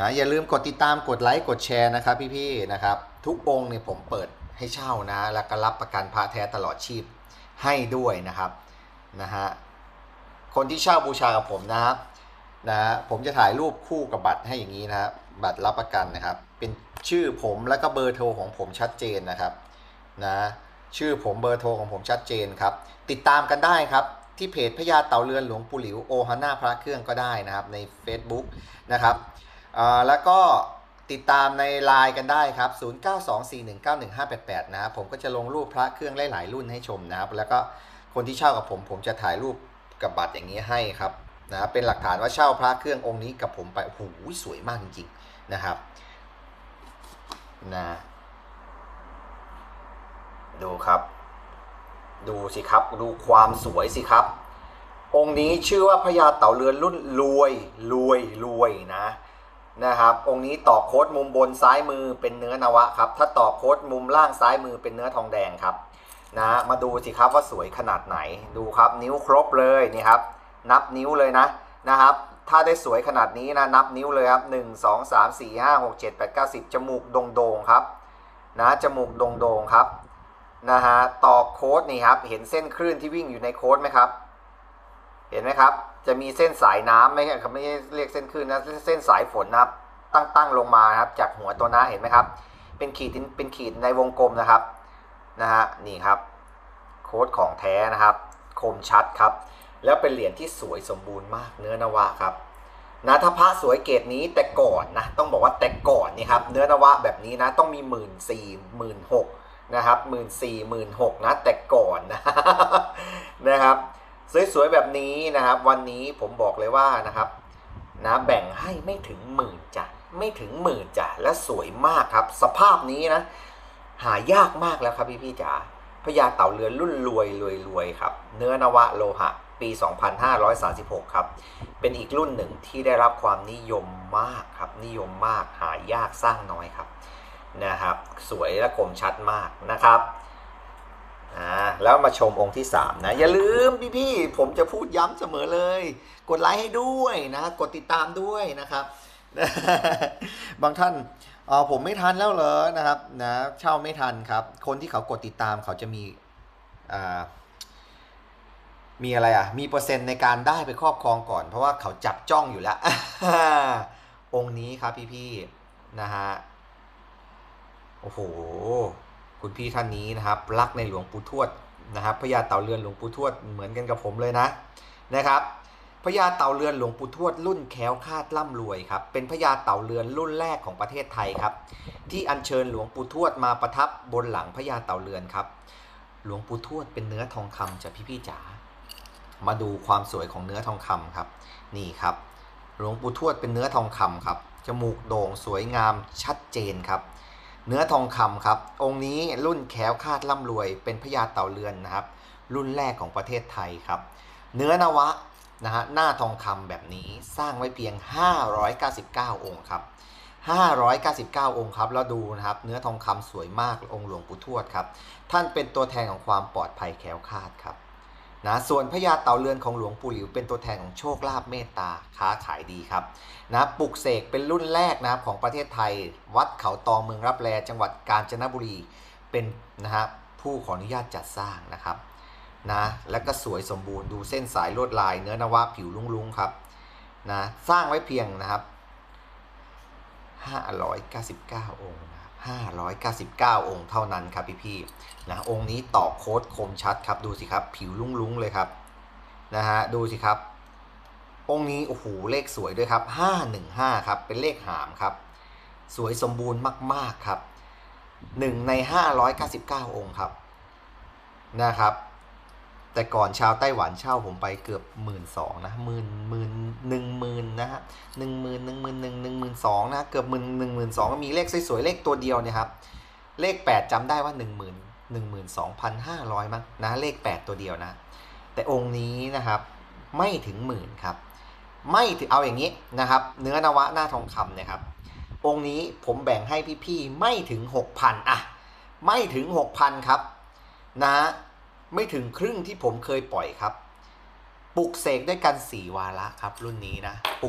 นะอย่าลืมกดติดตามกดไลค์กดแชร์นะครับพี่ๆนะครับ ทุกองค์เนี่ยผมเปิดให้เช่านะ แล้วก็รับประกันพระแท้ตลอดชีพให้ด้วยนะครับนะฮะคนที่เช่าบูชากับผมนะครับนะฮะผมจะถ่ายรูปคู่กับบัตรให้อย่างนี้นะครับบัตรรับประกันนะครับ เป็นชื่อผมแล้วก็เบอร์โทรของผมชัดเจนนะครับนะชื่อผมเบอร์โทรของผมชัดเจนครับ ติดตามกันได้ครับที่เพจพญาเต่าเรือนหลวงปู่หลิวโอฮาน่าพระเครื่องก็ได้นะครับใน Facebook นะครับ แล้วก็ติดตามในไลน์กันได้ครับ 0924191588 นะครับผมก็จะลงรูปพระเครื่องหลายๆรุ่นให้ชมนะครับ แล้วก็คนที่เช่ากับผม ผมจะถ่ายรูปกับบัตรอย่างนี้ให้ครับนะเป็นหลักฐานว่าเช่าพระเครื่ององค์นี้กับผมไป โอ้โห สวยมากจริงๆนะครับนะดูครับ ดูสิครับ ดูความสวยสิครับ องค์นี้ชื่อว่าพญาเต่าเรือนรุ่นรวยรวยรวยนะ นะครับ องค์นี้ต่อโค้ดมุมบนซ้ายมือเป็นเนื้อนวะครับ ถ้าต่อโค้ดมุมล่างซ้ายมือเป็นเนื้อทองแดงครับนะมาดูสิครับว่าสวยขนาดไหนดูครับนิ้วครบเลยนี่ครับ นับนิ้วเลยนะนะครับ ถ้าได้สวยขนาดนี้นะนับนิ้วเลยครับ 1 2 3 4 5 6 7 8 9 10 จมูกโด่งๆครับนะจมูกโด่งๆครับนะฮะต่อโค้ดนี่ครับ เห็นเส้นคลื่นที่วิ่งอยู่ในโค้ดไหมครับ เห็นไหมครับ จะมีเส้นสายน้ำไม่ใช่ไม่ใช่เรียกเส้นคลื่นนะเส้นสายฝนนะครับ ตั้งตั้งลงมาครับ จากหัวตัวน้าเห็นไหมครับ เป็นขีดเป็นขีดในวงกลมนะครับนะฮะนี่ครับ โค้ดของแท้นะครับ คมชัดครับ แล้วเป็นเหรียญที่สวยสมบูรณ์มากเนื้อนวะครับนะถ้าพระสวยเกรดนี้แต่ก่อนนะต้องบอกว่าแต่ก่อนนี่ครับเนื้อนวะแบบนี้นะต้องมีหมื่นสี่หมื่นหกนะครับหมื่นสี่หมื่นหกนะแต่ก่อนนะนะครับ สวยๆแบบนี้นะครับ วันนี้ผมบอกเลยว่านะครับนะแบ่งให้ไม่ถึงหมื่นจ้ะไม่ถึงหมื่นจ้ะและสวยมากครับ สภาพนี้นะ หายากมากแล้วครับพี่พี่จ๋าพญาเต่าเรือนรุ่นรวยรวยรวยครับ เนื้อนวะโลหะ ปี 2536 ครับ เป็นอีกรุ่นหนึ่งที่ได้รับความนิยมมากครับ นิยมมากหายากสร้างน้อยครับนะครับ สวยและคมชัดมากนะครับ แล้วมาชมองค์ที่ 3 นะ อย่าลืมพี่ๆผมจะพูดย้ำเสมอเลย กดไลค์ให้ด้วยนะ กดติดตามด้วยนะครับ บางท่านเออผมไม่ทันแล้วเหรอนะครับนะเช่าไม่ทันครับ คนที่เขากดติดตามเขาจะมีอ่ามีอะไรอะ มีเปอร์เซ็นต์ในการได้ไปครอบครองก่อน เพราะว่าเขาจับจ้องอยู่แล้ว องค์นี้ครับพี่ๆนะฮะ โอ้โห คุณพี่ท่านนี้นะครับ รักในหลวงปู่ทวดนะครับพญาเต่าเรือนหลวงปู่ทวดเหมือนกันกับผมเลยนะนะครับพญาเต่าเรือนหลวงปู่ทวดรุ่นแคล้วคาดร่ำรวยครับเป็นพญาเต่าเรือนรุ่นแรกของประเทศไทยครับ ที่อัญเชิญหลวงปู่ทวดมาประทับบนหลังพญาเต่าเรือนครับ หลวงปู่ทวดเป็นเนื้อทองคำจากพี่ๆจ๋ามาดูความสวยของเนื้อทองคำครับ นี่ครับ หลวงปู่ทวดเป็นเนื้อทองคำครับจมูกโด่งสวยงามชัดเจนครับ เนื้อทองคำครับ องค์นี้รุ่นแคล้วคาดร่ำรวย เป็นพญาเต่าเรือนนะครับ รุ่นแรกของประเทศไทยครับ เนื้อนวะนะฮะหน้าทองคำแบบนี้สร้างไว้เพียง 599 องค์ครับ 599 องค์ครับ แล้วดูนะครับ เนื้อทองคำสวยมากองค์หลวงปู่ทวดครับ ท่านเป็นตัวแทนของความปลอดภัยแคล้วคาดครับ นะส่วนพญาเต่าเรือนของหลวงปู่หลิวเป็นตัวแทนของโชคลาภเมตตาค้าขายดีครับนะปลุกเสกเป็นรุ่นแรกนะของประเทศไทย วัดเขาตองเมืองรับแลจังหวัดกาญจนบุรีเป็นนะฮะผู้ขออนุญาตจัดสร้างนะครับนะและก็สวยสมบูรณ์ดูเส้นสายลวดลาย เนื้อนวะผิวลุ้งๆครับนะสร้างไว้เพียงนะครับ 599 องค์นะ 599 องค์เท่านั้นครับพี่ๆนะองค์นี้ต่อโค้ดคมชัดครับดูสิครับ ผิวลุ้งๆเลยครับนะฮะดูสิครับ องค์นี้โอ้โหเลขสวยด้วยครับ 515 ครับ เป็นเลขหามครับ สวยสมบูรณ์มาก ๆ ครับ 1 ใน 599 องค์ครับนะครับ แต่ก่อนชาวไต้หวันเช่าผมไปเกือบหมื่นสองนะหมื่นหมื่นหนึ่งหมื่นนะฮะหนึ่งหมื่นหนึ่งหมื่นหนึ่งหนึ่งหมื่นสองนะเกือบหมื่นหนึ่งหมื่นสองมีเลขสวยๆเลขตัวเดียวเนี่ยครับเลข8จำได้ว่า1 0 0 0 0 1 2 5 0 0มั้งนะเลข8ตัวเดียวนะ แต่องค์นี้นะครับไม่ถึงหมื่นครับ ไม่ถึงเอาอย่างนี้นะครับ เนื้อนวะหน้าทองคำเนี่ยครับองค์นี้ผมแบ่งให้พี่ๆไม่ถึง6,000อะไม่ถึง6,000ครับ นะ ไม่ถึงครึ่งที่ผมเคยปล่อยครับ ปลุกเสกได้กัน 4 วาระครับรุ่นนี้นะ ปลุก